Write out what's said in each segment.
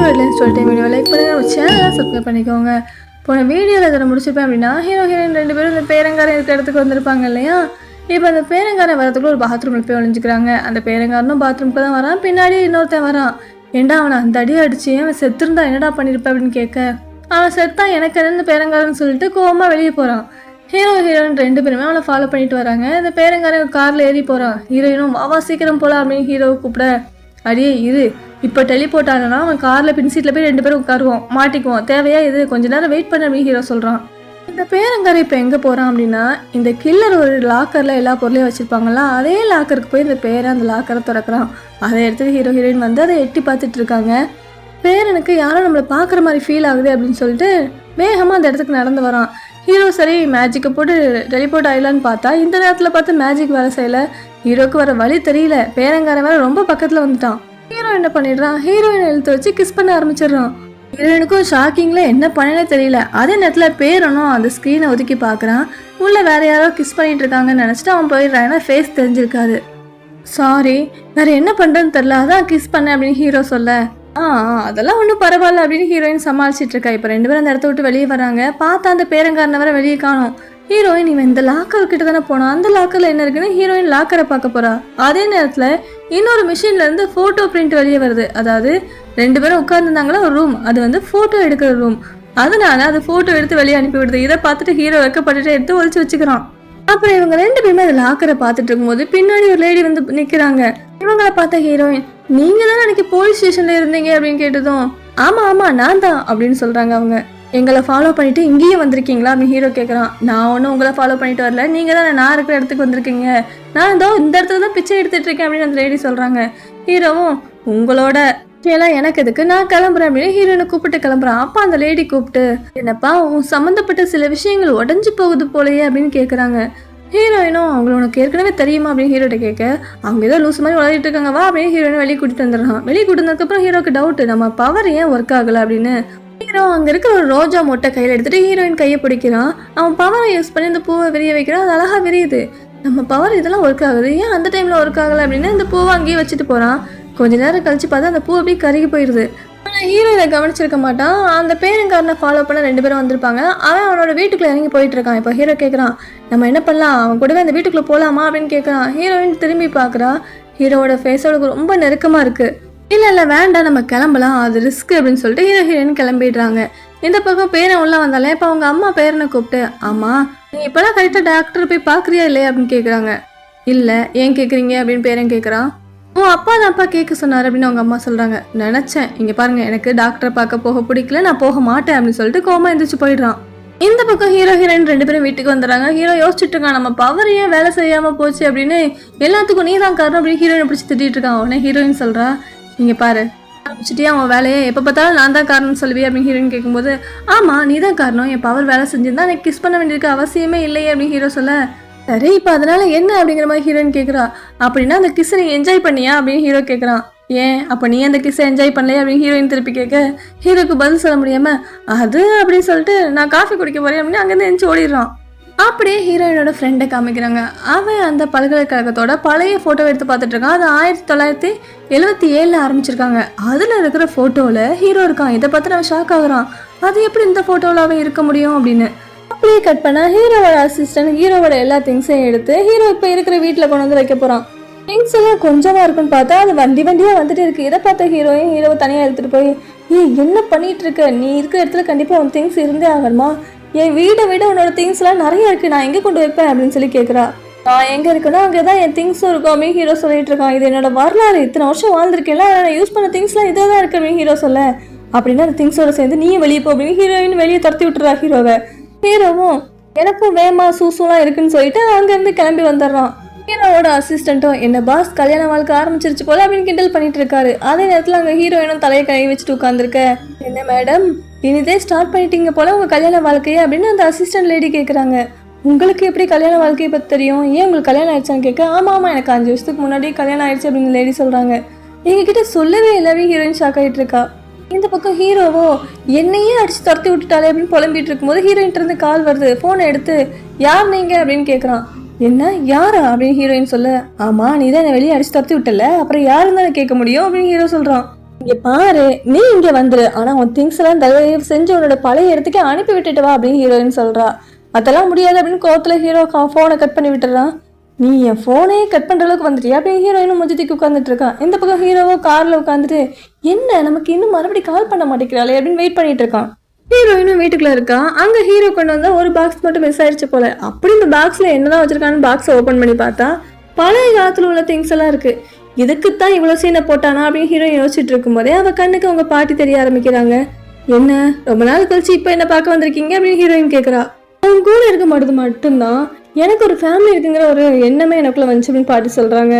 Welcome to time video like பண்ணுங்க. நம்ம சேனலை சப்ஸ்கிரைப் பண்ணிக்கோங்க. போன வீடியோவில் இதில் முடிச்சிருப்பேன் அப்படின்னா ஹீரோ ஹீரோயின் ரெண்டு பேரும் இந்த பேரங்காரன் இருக்கிற இடத்துக்கு வந்திருப்பாங்க இல்லையா? இப்போ அந்த பேரங்காரன் வரதுக்குள்ள ஒரு பாத்ரூமில் போய் ஒழிஞ்சிக்கிறாங்க அந்த பேரங்காரனும் பாத்ரூமுக்கு தான் வரான். பின்னாடி இன்னொருத்தன் வரான். ஏண்டா அவனை அந்த அடி அடிச்சு அவன் செத்துருந்தா என்னடா பண்ணியிருப்பேன் அப்படின்னு கேட்க அவன் செத்தான் எனக்கு என்ன இந்த பேரங்காரன்னு சொல்லிட்டு கோவமாக வெளியே போகிறான் ஹீரோ ஹீரோயின் ரெண்டு பேருமே அவனை ஃபாலோ பண்ணிட்டு வராங்க. இந்த பேரங்காரன் காரில் ஏறி போகிறான் ஹீரோயினும் வாவா சீக்கிரம் போகலாம் அப்படின்னு ஹீரோவை கூப்பிட. அடியே இரு. இப்போ டெலிபோர்ட் ஆனா அவன் காரில் பின் சீட்டில் போய் ரெண்டு பேரும் உட்காருவோம். மாட்டிக்குவோம். தேவையா இது கொஞ்ச நேரம் வெயிட் பண்ண அப்படின்னு ஹீரோ சொல்கிறான் இந்த பேரங்கார இப்போ எங்கே போகிறான் அப்படின்னா இந்த கில்லர் ஒரு லாக்கரில் எல்லா பொருளையும் வச்சுருப்பாங்களா அதே லாக்கருக்கு போய் இந்த பேரை அந்த லாக்கரை திறக்கிறான். அதை எடுத்து ஹீரோ ஹீரோயின் வந்து அதை எட்டி பார்த்துட்டு இருக்காங்க. பேரனுக்கு யாரோ நம்மளை பார்க்குற மாதிரி ஃபீல் ஆகுது அப்படின்னு சொல்லிட்டு வேகமாக அந்த இடத்துக்கு நடந்து வரான். ஹீரோ சரி மேஜிக்கை போட்டு டெலிபோர்ட் ஆகலான்னு பார்த்தா இந்த நேரத்தில் பார்த்து மேஜிக் வேலை செய்யல. ஹீரோக்கு வர வழி தெரியல. பேரங்காரன் வேற ரொம்ப பக்கத்தில் வந்துட்டான். ஹீரோ என்ன பண்ணிடுறான்? ஹீரோயின் எழுத்து வச்சு கிஸ் பண்ண ஆரம்பிச்சிடுறான். ஹீரோயினுக்கும் ஷாக்கிங்கில் என்ன பண்ணனே தெரியல. அதே நேரத்தில் பேரனும் அந்த ஸ்க்ரீனை ஒதுக்கி பார்க்குறான். உள்ளே வேற யாரோ கிஸ் பண்ணிட்டு இருக்காங்கன்னு நினச்சிட்டு அவன் போயிடுறான் ஏன்னா ஃபேஸ் தெரிஞ்சிருக்காது. சாரி வேற என்ன பண்ணுறேன்னு தெரில அதான் கிஸ் பண்ணேன் அப்படின்னு ஹீரோ சொல்ல. ஆ ஆ, அதெல்லாம் ஒன்றும் பரவாயில்ல அப்படின்னு ஹீரோயின் சமாளிச்சிட்டு இருக்கா. இப்போ ரெண்டு பேரும் அந்த இடத்த விட்டு வெளியே வராங்க. பார்த்தா அந்த பேரங்காரனை வர வெளியே காணும். ஹீரோயின் இவன் இந்த லாக்கர் கிட்ட தானே போனா அந்த லாக்கர்ல என்ன இருக்குன்னு ஹீரோயின் லாக்கரை பார்க்க போறா. அதே நேரத்துல இன்னொரு மிஷின்ல இருந்து போட்டோ பிரிண்ட் வெளியே வருது. அதாவது ரெண்டு பேரும் உட்கார்ந்துருந்தாங்களா? ஒரு ரூம் அது வந்து போட்டோ எடுக்கிற ரூம் அதனால அது போட்டோ எடுத்து வெளியே அனுப்பி விடுது. இதை பார்த்துட்டு ஹீரோ வெக்கப்பட்டுட்டு எடுத்து ஒழிச்சு வச்சுக்கிறான். அப்புறம் இவங்க ரெண்டு பேருமே அந்த லாக்கரை பார்த்துட்டு இருக்கும்போது பின்னாடி ஒரு லேடி வந்து நிக்கிறாங்க. இவங்களை பார்த்த ஹீரோயின் நீங்க தான் அன்னைக்கு போலீஸ் ஸ்டேஷன்ல இருந்தீங்க அப்படின்னு கேட்டதும் ஆமா ஆமா நான் தான் அப்படின்னு சொல்றாங்க அவங்க. எங்களை ஃபாலோ பண்ணிட்டு இங்கேயும் வந்திருக்கீங்களா? அப்படின்னு ஹீரோ கேட்குறான் நான் ஒன்றும் உங்களை ஃபாலோ பண்ணிட்டு வரல. நீங்கள் தான் நான் இருக்கிற இடத்துக்கு வந்திருக்கீங்க? நான் இதோ இந்த இடத்துல தான் பிச்சை எடுத்துட்டு இருக்கேன் அப்படின்னு அந்த லேடி சொல்கிறாங்க ஹீரோவும் உங்களோட எல்லாம் எனக்கு எதுக்கு? நான் கிளம்புறேன் அப்படின்னு ஹீரோனை கூப்பிட்டு கிளம்புறான். அப்பா அந்த லேடி கூப்பிட்டு என்னப்பா உன் சம்மந்தப்பட்ட சில விஷயங்கள் உடஞ்சி போகுது போலயே அப்படின்னு கேட்குறாங்க ஹீரோயினும் அவங்கள உனக்கு ஏற்கனவே தெரியுமா அப்படின்னு ஹீரோட்ட கேட்க அவங்க ஏதோ லூஸ் மாதிரி விளையாடிட்டு இருக்காங்க. வா அப்படின்னு ஹீரோயின் வெளியே கூட்டிட்டு வந்துடுறான். வெளியே கூட்டு வந்ததுக்கப்புறம் ஹீரோக்கு டவுட் நம்ம பவர் ஏன் ஒர்க் ஆகல அப்படின்னு. ஹீரோ அங்க இருக்கிற ஒரு ரோஜா மொட்டை கையில எடுத்துட்டு ஹீரோயின் கையை பிடிக்கிறான். அவன் பவரை யூஸ் பண்ணி இந்த பூவை விரிய வைக்கிறான். அது அழகா விரியுது. நம்ம பவர் இதெல்லாம் ஒர்க் ஆகுது. ஏன் அந்த டைம்ல ஒர்க் ஆகல அப்படின்னு இந்த பூவை அங்கேயே வச்சுட்டு போறான். கொஞ்ச நேரம் கழிச்சு பார்த்தா அந்த பூ அப்படியே கருகி போயிடுது ஆனால் ஹீரோ இதை கவனிச்சிருக்க மாட்டான். அந்த பேருங்காரனை ஃபாலோ பண்ண ரெண்டு பேரும் வந்திருப்பாங்க. அவன் அவனோட வீட்டுக்குள்ள இறங்கி போயிட்டு இருக்கான் இப்போ ஹீரோ கேட்குறான் நம்ம என்ன பண்ணலாம்? அவன் கூடவே அந்த வீட்டுக்குள்ளே போகலாமா அப்படின்னு கேட்குறான் ஹீரோயின் திரும்பி பார்க்குறா ஹீரோவோட ஃபேஸோட ரொம்ப நெருக்கமாக இருக்குது இல்லை இல்லை வேண்டாம். நம்ம கிளம்பலாம். அது ரிஸ்க் அப்படின்னு சொல்லிட்டு ஹீரோ ஹீரோயின் கிளம்பிடுறாங்க. இந்த பக்கம் பேரன் உள்ள வந்தாலே இப்போ அவங்க அம்மா பேரனை கூப்பிட்டு ஆமா நீ இப்போலாம் கரெக்டாக டாக்டர் போய் பார்க்குறியா இல்லையா? அப்படின்னு கேட்குறாங்க இல்லை ஏன் கேட்குறீங்க அப்படின்னு பேரன் கேட்குறான் உன் அப்பா தான் அப்பா கேட்க சொன்னார் அப்படின்னு அவங்க அம்மா சொல்கிறாங்க நினச்சேன். இங்கே பாருங்க எனக்கு டாக்டரை பார்க்க போக பிடிக்கல நான் போக மாட்டேன் அப்படின்னு சொல்லிட்டு கோமா எந்திரிச்சு போயிடுறான். இந்த பக்கம் ஹீரோ ஹீரோயின் ரெண்டு பேரும் வீட்டுக்கு வந்துடுறாங்க. ஹீரோ யோசிச்சுட்டு இருக்கான் நம்ம பவர் ஏன் வேலை செய்யாமல் போச்சு அப்படின்னு. எல்லாத்துக்கும் நீ தான் காரணம் அப்படின்னு ஹீரோயினை பிடிச்சி திட்டிகிட்டு இருக்கான். உடனே ஹீரோயின் சொல்கிறா நீங்கள் பாரு ஆரம்பிச்சிட்டே அவன் வேலையை எப்போ பார்த்தாலும் நான் தான் காரணம் சொல்லுவேன் அப்படின்னு ஹீரோயின் கேட்கும்போது ஆமாம் நீ தான் காரணம். என் பவர் வேலை செஞ்சிருந்தா எனக்கு கிஸ் பண்ண வேண்டியிருக்க அவசியமே இல்லையே அப்படின்னு ஹீரோ சொல்ல சரி இப்போ அதனால என்ன அப்படிங்கிற மாதிரி ஹீரோயின் கேட்குறா அப்படின்னா அந்த கிஸ்ஸை நீ என்ஜாய் பண்ணியா அப்படின்னு ஹீரோ கேட்குறான் ஏன்? அப்போ நீ அந்த கிஸ்ஸை என்ஜாய் பண்ணலையா அப்படின்னு ஹீரோயின் திருப்பி கேட்க ஹீரோக்கு பதில் சொல்ல முடியாம அது அப்படின்னு சொல்லிட்டு நான் காஃபி குடிக்க போறேன் அப்படின்னு அங்கேருந்து எந்திச்சு ஓடிடுறான். அப்படியே ஹீரோயினோட ஃப்ரெண்டை காமிக்கிறாங்க. அவன் அந்த பல்கலைக்கழகத்தோட பழைய ஃபோட்டோ எடுத்து பார்த்துட்டு இருக்கான். அது ஆயிரத்தி தொள்ளாயிரத்தி எழுபத்தி ஏழில் ஆரம்பிச்சிருக்காங்க. அதில் இருக்கிற ஃபோட்டோவில் ஹீரோ இருக்கான். இதை பார்த்து அவன் ஷாக் ஆகுறான். அது எப்படி இந்த ஃபோட்டோவில் அவன் இருக்க முடியும் அப்படின்னு. அப்படியே கட் பண்ணால் ஹீரோவோட அசிஸ்டன்ட் ஹீரோவோட எல்லா திங்ஸையும் எடுத்து ஹீரோ இப்போ இருக்கிற வீட்டில் கொண்டு வந்து வைக்க போகிறான் திங்ஸ் எல்லாம் கொஞ்சமாக இருக்குன்னு பார்த்தா அது வண்டி வண்டியாக வந்துட்டு இருக்கு. இதை பார்த்த ஹீரோயும் ஹீரோவை தனியாக எடுத்துகிட்டு போய் ஏய் என்ன பண்ணிட்டு இருக்க? நீ இருக்கிற இடத்துல கண்டிப்பாக உன் திங்ஸ் இருந்தே ஆகணுமா? என் வீடை விட உன்னோட திங்ஸ்லாம் நிறைய இருக்கு. நான் எங்கே கொண்டு வைப்பேன்? அப்படின்னு சொல்லி கேட்குறா நான் எங்கே இருக்கேனோ அங்கே தான் என் திங்ஸும் இருக்கும். அப்படின்னு ஹீரோ சொல்லிட்டு இருக்கான். இது என்னோட வரலாறு. இத்தனை வருஷம் வாழ்ந்துருக்கேன்ல. நான் யூஸ் பண்ண திங்ஸ்லாம் இதே தான் இருக்கு. அப்படின்னு ஹீரோ சொல்ல. அப்படின்னா அந்த திங்ஸோட சேர்ந்து நீயும் வெளியே போ. அப்படின்னு ஹீரோயின் வெளியே துரத்தி விட்டுறா ஹீரோவை. ஹீரோவும் எனக்கும் வேமா சூசூலாம் இருக்குன்னு சொல்லிட்டு அங்கேருந்து கிளம்பி வந்துடுறான். ஹீரோவோட அசிஸ்டண்ட்டும் என்ன பாஸ் கல்யாண வாழ்க்கை ஆரம்பிச்சிருச்சு போல அப்படின்னு கிண்டல் பண்ணிட்டு இருக்காரு. அதே நேரத்தில் அங்கே ஹீரோயினும் தலையை கழுவி வச்சுட்டு உட்காந்துருக்க என்ன மேடம் இனிதே ஸ்டார்ட் பண்ணிட்டீங்க போல உங்கள் கல்யாண வாழ்க்கையை அப்படின்னு அந்த அசிஸ்டன்ட் லேடி கேட்குறாங்க உங்களுக்கு எப்படி கல்யாண வாழ்க்கையை பற்றி தெரியும்? ஏன் உங்களுக்கு கல்யாணம் ஆயிடுச்சான்னு கேட்க ஆமாம் ஆமாம் எனக்கு அஞ்சு வருஷத்துக்கு முன்னாடி கல்யாணம் ஆயிடுச்சு அப்படின்னு லேடி சொல்கிறாங்க எங்ககிட்ட சொல்லவே எல்லாமே ஹீரோயின் ஷாக் ஆகிட்டு இருக்கா. இந்த பக்கம் ஹீரோவோ என்னையே அடிச்சு துரத்தி விட்டுட்டாலே அப்படின்னு புலம்பிட்டு இருக்கும்போது ஹீரோயின் இருந்து கால் வருது. ஃபோனை எடுத்து யார் நீங்க? அப்படின்னு கேட்குறான் என்ன? யாரா? அப்படின்னு ஹீரோயின் சொல்ல ஆமா நீ தான் என்னை வெளியே அடிச்சு துரத்தி விட்டல அப்புறம் யாருன்னு தானே கேட்க முடியும்? அப்படின்னு ஹீரோ சொல்றான். இங்கே பாரு நீ இங்கே வந்துரு. ஆனால் உன் திங்ஸ் எல்லாம் தயவு செஞ்சு உன்னோட பழைய இடத்துக்கே அனுப்பி விட்டுட்டு வா அப்படின்னு ஹீரோயின் சொல்கிறா அதெல்லாம் முடியாது அப்படின்னு கோத்தில் ஹீரோ ஃபோனை கட் பண்ணி விட்டுறான். நீ என் ஃபோனே கட் பண்ணுற அளவுக்கு வந்துட்டியா? அப்படியே ஹீரோயினும் மொஜத்திக்கு உட்காந்துட்டு இருக்கான் இந்த பக்கம் ஹீரோவோ காரில் உட்காந்துட்டு என்ன நமக்கு இன்னும் மறுபடியும் கால் பண்ண மாட்டேங்கிறாளே அப்படின்னு வெயிட் பண்ணிட்டு இருக்கான். ஹீரோயினும் வீட்டுக்குள்ள இருக்கான் அங்க ஹீரோ கொண்டு வந்தா ஒரு பாக்ஸ் மட்டும் மிஸ் ஆயிடுச்சு போல. அப்படி இந்த பாக்ஸ்ல என்னதான் வச்சிருக்கான்னு பாக்ஸை ஓபன் பண்ணி பார்த்தா பழைய காலத்துல உள்ள திங்ஸ் எல்லாம் இருக்கு. இதுக்குத்தான் இவ்வளவு சீனை போட்டானா அப்படின்னு ஹீரோ யோசிச்சுட்டு இருக்கும்போதே அவ கண்ணுக்கு அவங்க பாட்டி தெரிய ஆரம்பிக்கிறாங்க. என்ன ரொம்ப நாள் கழிச்சு இப்போ என்ன பார்க்க வந்திருக்கீங்க? அப்படின்னு ஹீரோயின் கேக்குறா. அவங்க கூட இருக்க மாட்டது மட்டும்தான் எனக்கு ஒரு ஃபேமிலி இருக்குங்கிற ஒரு எண்ணமே எனக்குள்ள வந்துச்சு அப்படின்னு பாட்டி சொல்றாங்க.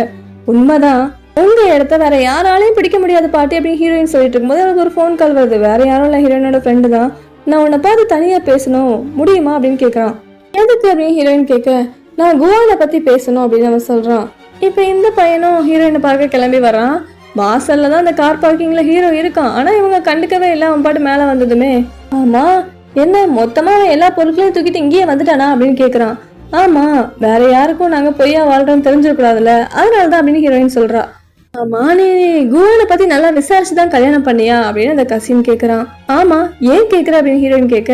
உண்மைதான். உங்க இடத்த வேற யாராலையும் பிடிக்க முடியாத பாட்டி அப்படின்னு ஹீரோயின் சொல்லிட்டு இருக்கும்போது எனக்கு ஒரு ஃபோன் கால் வருது. வேற யாரும் இல்லை ஹீரோயினோட ஃப்ரெண்டு தான். நான் உன்னை பார்த்து தனியா பேசணும். முடியுமா அப்படின்னு கேக்குறான். எதுக்கு அப்படின்னு ஹீரோயின் கேட்க நான் குவானை பத்தி பேசணும் அப்படின்னு அவன் சொல்றான். இப்போ இந்த பையனும் ஹீரோயினை பார்க்க கிளம்பி வரான். வாசல்ல தான் அந்த கார் பார்க்கிங்ல ஹீரோ இருக்கான். ஆனா இவங்க கண்டுக்கவே இல்லை அவன் பாட்டு மேல வந்ததுமே. ஆமா என்ன மொத்தமா அவன் எல்லா பொருட்களையும் தூக்கிட்டு இங்கேயே வந்துட்டானா அப்படின்னு கேக்குறான். ஆமாம் வேற யாருக்கும் நாங்கள் பொய்யா வாழ்கிறோம்னு தெரிஞ்சிடக்கூடாதுல்ல அதனால தான் அப்படின்னு ஹீரோயின் சொல்கிறா ஆமா நீ குவானை பத்தி நல்லா விசாரிச்சு தான் கல்யாணம் பண்ணியா? அப்படின்னு அந்த கசின் கேட்குறான் ஆமா ஏன் கேட்குற அப்படின்னு ஹீரோயின் கேட்க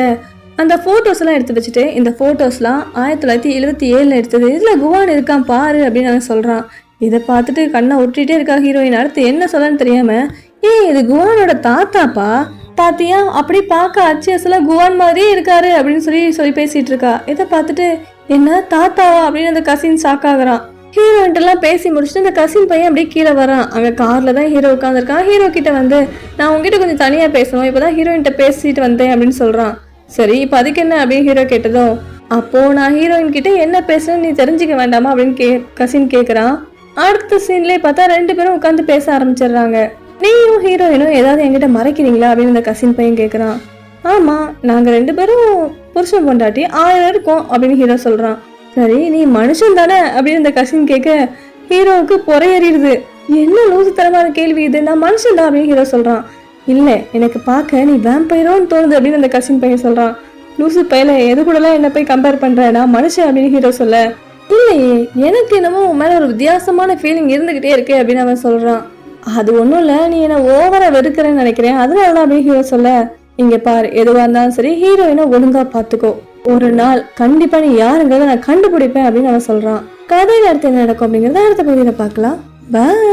அந்த ஃபோட்டோஸ்லாம் எல்லாம் எடுத்து வச்சுட்டு இந்த ஃபோட்டோஸ்லாம் ஆயிரத்தி தொள்ளாயிரத்தி எழுபத்தி ஏழில் எடுத்தது. இதில் குவான் இருக்கான் பாரு அப்படின்னு அவன் சொல்கிறான் இதை பார்த்துட்டு கண்ணை ஒட்டிகிட்டே இருக்கா ஹீரோயின் அடுத்து என்ன சொல்லன்னு தெரியாம ஏய் இது குவானோட தாத்தாப்பா? பாத்தியா? அப்படி பார்க்க அச்சியஸ்ல குவான் மாதிரியே இருக்காரு அப்படின்னு சொல்லி சொல்லி பேசிட்டு இருக்கா. இதை பார்த்துட்டு என்ன தாத்தாவா அப்படின்னு அந்த கசின் ஷாக் ஆகுறான். ஹீரோன்ட்டெல்லாம் பேசி முடிச்சுட்டு அந்த கசின் பையன் அப்படியே கீழே வரான் அங்கே கார்ல தான் ஹீரோ உட்காந்துருக்கான் ஹீரோ கிட்ட வந்து நான் உங்ககிட்ட கொஞ்சம் தனியா பேசணும். இப்பதான் ஹீரோயின்ட்ட பேசிட்டு வந்தேன் அப்படின்னு சொல்றான். சரி இப்போ அதுக்கு என்ன? அப்படின்னு ஹீரோ கேட்டதும் அப்போ நான் ஹீரோயின் கிட்ட என்ன பேசணும்னு நீ தெரிஞ்சுக்க வேண்டாமா? அப்படின்னு கே கசின் கேட்குறான் அடுத்த சீன்லயே பார்த்தா ரெண்டு பேரும் உட்காந்து பேச ஆரம்பிச்சிடுறாங்க. நீயும் ஹீரோயினும் ஏதாவது என்கிட்ட மறைக்கிறீங்களா? அப்படின்னு அந்த கசின் பையன் கேட்குறான் ஆமா நாங்க ரெண்டு பேரும் புருஷன் பொண்டாட்டி ஆயிரம் இருக்கும் அப்படின்னு ஹீரோ சொல்றான். சரி நீ மனுஷன் தானே அப்படின்னு இந்த கசின் கேட்க ஹீரோவுக்கு பொறையறிடுது. என்ன லூசுத்தனமான கேள்வி இது? நான் மனுஷன்டா அப்படின்னு ஹீரோ சொல்றான். இல்ல எனக்கு பார்க்க நீ வேம்பைரோன்னு தோணுது அப்படின்னு அந்த கசின் பையன் சொல்றான். லூசு பையல எது கூடலாம் என்ன போய் கம்பேர் பண்ற? நான் மனுஷன் அப்படின்னு ஹீரோ சொல்ல. இல்லையே எனக்கு என்னமோ உன் மேல ஒரு வித்தியாசமான ஃபீலிங் இருந்துகிட்டே இருக்கு அப்படின்னு அவன் சொல்றான். அது ஒன்றும் இல்லை நீ என்னை ஓவரா வெறுக்கிறேன்னு நினைக்கிறேன். அதனால தான் அப்படின்னு ஹீரோ சொல்ல. இங்க பாரு எதுவா இருந்தாலும் சரி ஹீரோயினை ஒழுங்கா பாத்துக்கோ ஒரு நாள் கண்டிப்பா நீ யாருங்கிறத நான் கண்டுபிடிப்பேன் அப்படின்னு அவன் சொல்றான். கதையில அடுத்து என்ன நடக்கும் அப்படிங்கறத அடுத்த பகுதியில பாக்கலாம் பாய்